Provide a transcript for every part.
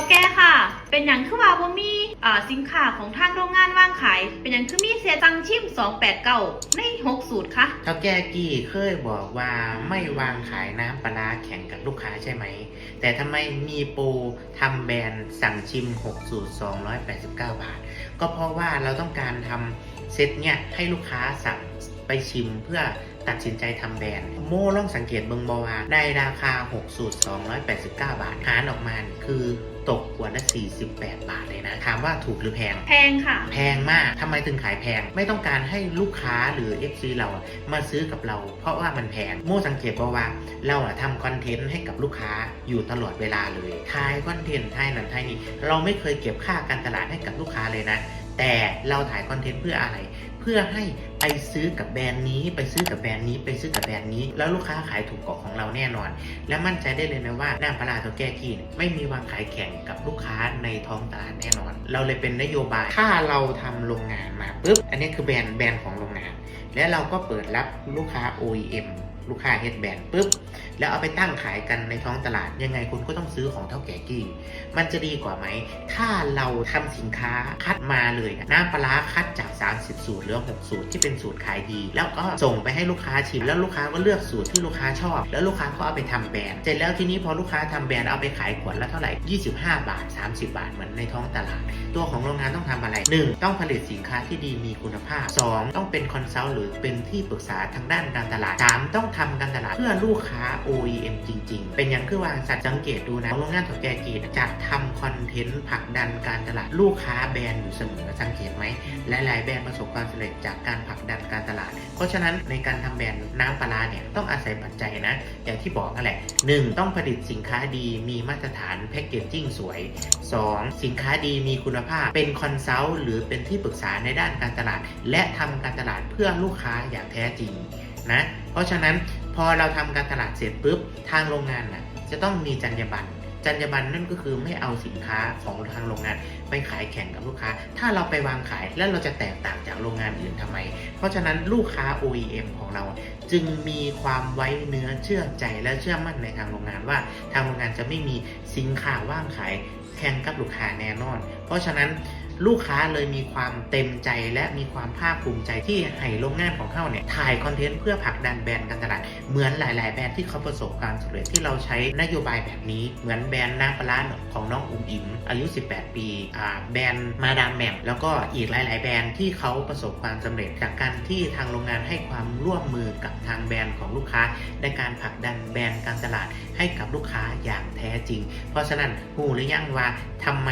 าแก่ค่ะ เป็นอย่างคือว่าบ่มีอ่าสินค้าของทางโรงงานวางขาย เป็นอย่างคือมีเสียตังชิม 289 ใน6สูตรคะเท่าแก่กี้เคยบอกว่าไม่วางขายน้ำปลาร้าแข่งกับลูกค้าใช่ไหม แต่ทำไมมีโปรทำแบรนด์สั่งชิม 6 สูตร 289 บาท ก็เพราะว่าเราต้องการทำเซตเนี่ยให้ลูกค้าสั่งไปชิมเพื่อตัดสินใจทำแบรนด์โม่ลองสังเกตเบิงบว่าในราคา 6 สูตร 289 บาทหารออกมาคือ ตกขวดละ 48 บาทเลยนะ ถามว่าถูกหรือแพง แพงค่ะ แพงมากทำไมถึงขายแพง ไม่ต้องการให้ลูกค้าหรือ FC เราอะมาซื้อกับเรา เพราะว่ามันแพง โม่สังเกตบอกว่าเราอะทำคอนเทนต์ให้กับลูกค้าอยู่ตลอดเวลาเลยทายคอนเทนต์ทายนั้นทายนี้เราไม่เคยเก็บค่าการตลาดให้กับลูกค้าเลยนะ แต่เราถ่ายคอนเทนต์เพื่ออะไร เพื่อให้ ไปซื้อกับแบรนด์นี้ ไปซื้อกับแบรนด์นี้ ไปซื้อกับแบรนด์นี้ แล้วลูกค้าขายถูกกว่าของเราแน่นอน และมั่นใจได้เลยนะว่าน้ำปลาร้าตัวแก้กีนไม่มีวางขายแข่งกับลูกค้าในท้องตลาดแน่นอน เราเลยเป็นนโยบาย ถ้าเราทำโรงงานมาปุ๊บ อันนี้คือแบรนด์แบรนด์ของโรงงาน และเราก็เปิดรับลูกค้า OEM ลูกค้าเฮดแบนปุ๊บ แล้วเอาไปตั้งขายกันในท้องตลาดยังไงคุณก็ต้องซื้อของเท่าแก่กี้ มันจะดีกว่าไหม ถ้าเราทำสินค้าคัดมาเลยน้ำปลาร้าคัดจาก 30 สูตรหลือ 6 สูตรที่เป็นสูตรขายดี แล้วก็ส่งไปให้ลูกค้าชิม แล้วลูกค้าก็เลือกสูตรที่ลูกค้าชอบ แล้วลูกค้าก็เอาไปทำแบรนด์เสร็จแล้วทีนี้พอลูกค้าทำแบรนด์เอาไปขายขวดละเท่าไหร่ 25 บาท 30 บาทเหมือนในท้องตลาด ตัวของโรงงานต้องทำอะไร 1. ต้องผลิตสินค้าที่ดีมีคุณภาพ 2. ต้องเป็นคอนซัลท์หรือเป็นที่ปรึกษาทางด้านการตลาด 3. ต้องทำการตลาดเพื่อลูกค้า OEM จริง ๆ เป็นอย่างคือว่าสัตว์สังเกตดูนะโรงงานถั่วแกกีนจะทำคอนเทนต์ผลักดันการตลาดลูกค้าแบรนด์อยู่เสมอสังเกตไหมหลายๆแบรนด์ประสบความสำเร็จจากการผลักดันการตลาด เพราะฉะนั้นในการทำแบรนด์น้ำปลาเนี่ยต้องอาศัยปัจจัยนะ อย่างที่บอกนั่นแหละ 1. ต้องผลิตสินค้าดีมีมาตรฐานแพ็กเกจจิ้งสวย 2. สินค้าดีมีคุณภาพเป็นคอนซัลท์หรือเป็นที่ปรึกษาในด้านการตลาด และทำการตลาดเพื่อลูกค้าอย่างแท้จริง นะ เพราะฉะนั้นพอเราทำการตลาดเสร็จปุ๊บทางโรงงานน่ะจะต้องมีจรรยาบรรณจรรยาบรรณนั่นก็คือไม่เอาสินค้าของทางโรงงานไปขายแข่งกับลูกค้า ถ้าเราไปวางขายแล้วเราจะแตกต่างจากโรงงานอื่นทำไม เพราะฉะนั้นลูกค้า OEM ของเราจึงมีความไว้เนื้อเชื่อใจและเชื่อมั่นในทางโรงงานว่า ทางโรงงานจะไม่มีสินค้าว่างขายแข่งกับลูกค้าแน่นอน เพราะฉะนั้น ลูกค้าเลยมีความเต็มใจและมีความภาคภูมิใจที่ให้โรงงานของเขาเนี่ยถ่ายคอนเทนต์เพื่อผลักดันแบรนด์การตลาดเหมือนหลาย ๆ แบรนด์ที่เขาประสบความสำเร็จที่เราใช้นโยบายแบบนี้ เหมือนแบรนด์น้ำปลาร้าของน้องอุ๋มอิ๋มอายุ 18 ปีแบรนด์มาดามแหม่มแล้วก็อีกหลาย ๆ แบรนด์ที่เขาประสบความสำเร็จจากการที่ทางโรงงานให้ความร่วมมือกับทางแบรนด์ของลูกค้า ในการผลักดันแบรนด์การตลาดให้กับลูกค้าอย่างแท้จริง เพราะฉะนั้นหูหรือยังว่าทำไม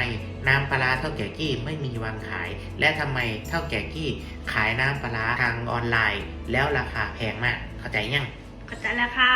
น้ำปลาร้าเท่าแก่กี้ไม่มีวางขาย และทำไมเท่าแก่กี้ขายน้ำปลาร้าทางออนไลน์ แล้วราคาแพงมาก เข้าใจยังเข้าใจแล้วค่ะ